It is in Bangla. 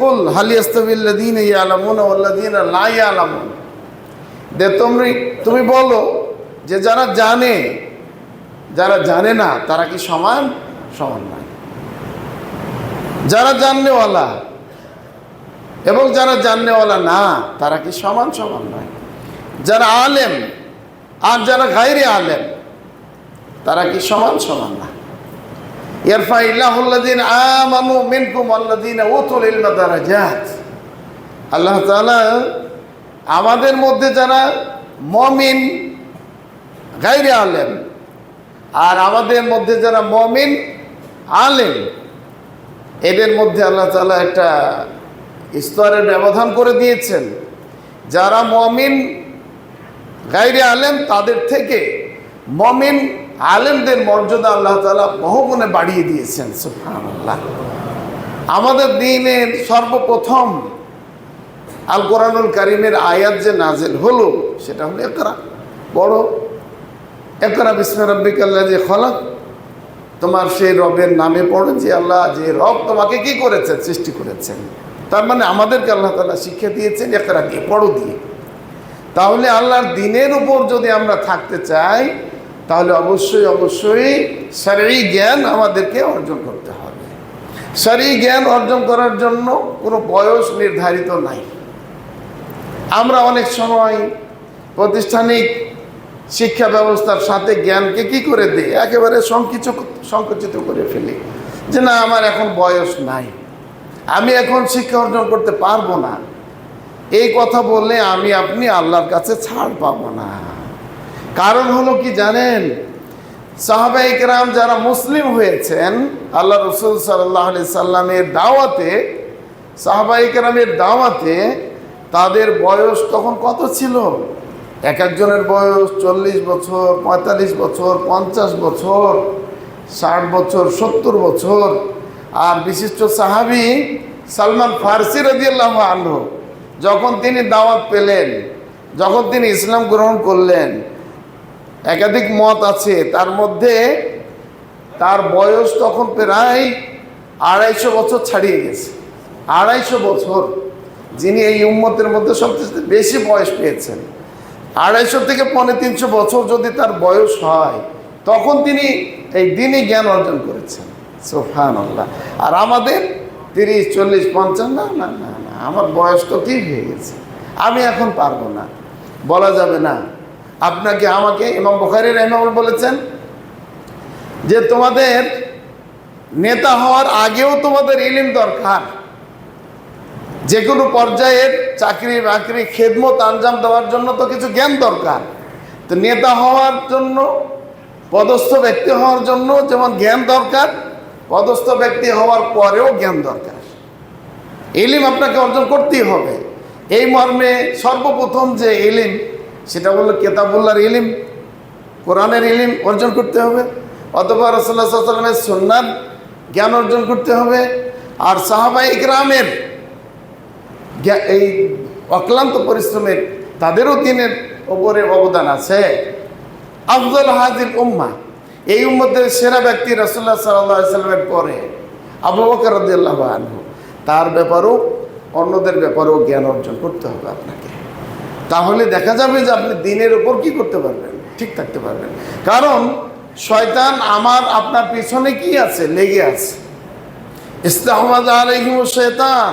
কুল হালিয়াস্তাবিল্লাদিন ইয়ালামুন ওয়াল্লাদিন লা ইয়ালামুন। দে তুমি তুমি বলো যে যারা জানে যারা জানে না, তারা কি সমান? সমান নয়। যারা জাননেওয়ালা এবং যারা জাননেওয়ালা না, তারা কি সমান? সমান নয়। যারা আলেম আর যারা গাইরে আলেম, তারা কি সমান? সমান না। ইয়ারফা ইল্লাহুল্লাযিন আমানু মিনকুম আল্লাযিনা উতুল ইলমা দারাজাত আল্লাহ তাআলা আমাদের মধ্যে যারা মমিন গাইরে আলেম, আর আমাদের মধ্যে যারা মমিন, আলেম, এদের মধ্যে আল্লাহ তাআলা একটা স্তরের ব্যবধান করে দিয়েছেন। যারা মমিন গাইরে আলেম, তাদের থেকে মমিন আলেমদের মর্যাদা আল্লাহ তালা বহুগুণে বাড়িয়ে দিয়েছেন, সুবহানাল্লাহ। আমাদের দিনের সর্বপ্রথম আল কোরআনুল কারিমের আয়াত যে নাজেল হলো, সেটা হলো একরা বড় একরা বিসমে রব্বিকাল্লাহ যে খলক। তোমার সেই রবের নামে পড়ো যে আল্লাহ, যে রব তোমাকে কি করেছেন? সৃষ্টি করেছেন। তার মানে আমাদেরকে আল্লাহ তালা শিক্ষা দিয়েছেন একরা দিয়ে, পড়ো দিয়ে। তাহলে আল্লাহর দিনের উপর যদি আমরা থাকতে চাই তাহলে অবশ্যই অবশ্যই শারী জ্ঞান আমাদেরকে অর্জন করতে হবে। শারী জ্ঞান অর্জন করার জন্য কোনো বয়স নির্ধারিত নাই। আমরা অনেক সময় প্রাতিষ্ঠানিক শিক্ষা ব্যবস্থার সাথে জ্ঞানকে কি করে দিই? একেবারে সংকিচ, সংকুচিত করে ফেলি যে না, আমার এখন বয়স নাই। আমি এখন শিক্ষা অর্জন করতে পারব না। এই কথা বললে আমি, আপনি আল্লাহর কাছে ছাড় পাবো না। কারণ হলো কি জানেন? সাহাবা ইকরাম যারা মুসলিম হয়েছেন, আল্লাহ রসুল সাল্লাহ সাল্লামের দাওয়াতে সাহাবা ইকরামের দাওয়াতে তাদের বয়স তখন কত ছিল? এক একজনের বয়স চল্লিশ বছর, পঁয়তাল্লিশ বছর, পঞ্চাশ বছর, ষাট বছর, সত্তর বছর। আর বিশিষ্ট সাহাবি সালমান ফার্সি রদিয়াল্লাহ আনহু, যখন তিনি দাওয়াত পেলেন, যখন তিনি ইসলাম গ্রহণ করলেন একাধিক মত আছে, তার মধ্যে তার বয়স তখন প্রায় আড়াইশো বছর ছাড়িয়ে গেছে। আড়াইশো বছর যিনি এই উম্মতের মধ্যে সবচেয়ে বেশি বয়স পেয়েছেন। আড়াইশো থেকে পনেরো তিনশো বছর যদি তার বয়স হয়, তখন তিনি এই দিনই জ্ঞান অর্জন করেছেন। সোফান আর আমাদের তিরিশ, চল্লিশ পঞ্চান্ন না না না না, আমার বয়স তো ঠিক হয়ে গেছে। আমি এখন পারব না। বলা যাবে না আপনাকে আমাকে ইমাম বখারি রহমাউল বলেছেন যে তোমাদের নেতা হওয়ার আগেও তোমাদের ইলিম দরকার। যে কোনো পর্যায়ের চাকরি বাকরি, খেদমত, আঞ্জাম দেওয়ার জন্য তো কিছু জ্ঞান দরকার। তো নেতা হওয়ার জন্য, পদস্থ ব্যক্তি হওয়ার জন্য যেমন জ্ঞান দরকার, পদস্থ ব্যক্তি হওয়ার পরেও জ্ঞান দরকার। এলিম আপনাকে অর্জন করতেই হবে। এই মর্মে সর্বপ্রথম যে এলিম সেটা হলো কেতাবুল্লার ইলিম, কোরআনের ইলিম অর্জন করতে হবে, অথবা রসল্লা সাল্লামের সন্ন্যার জ্ঞান অর্জন করতে হবে, আর সাহাবাই গ্রামের এই অক্লান্ত পরিশ্রমের তাদেরও দিনের ওপরে অবদান আছে। আফজল হাজির উম্মা, এই উম্মতের সেরা ব্যক্তি রসল্লা সাল্লামের পরে আবু বকর তার ব্যাপারেও, অন্যদের ব্যাপারেও জ্ঞান অর্জন করতে হবে আপনাকে। তাহলে দেখা যাবে যে আপনি দিনের ওপর কি করতে পারবেন? ঠিক থাকতে পারবেন। কারণ শয়তান আমার আপনার পিছনে কি আছে? লেগে আছে। ইস্তাহমাদ আলহিম শয়তান।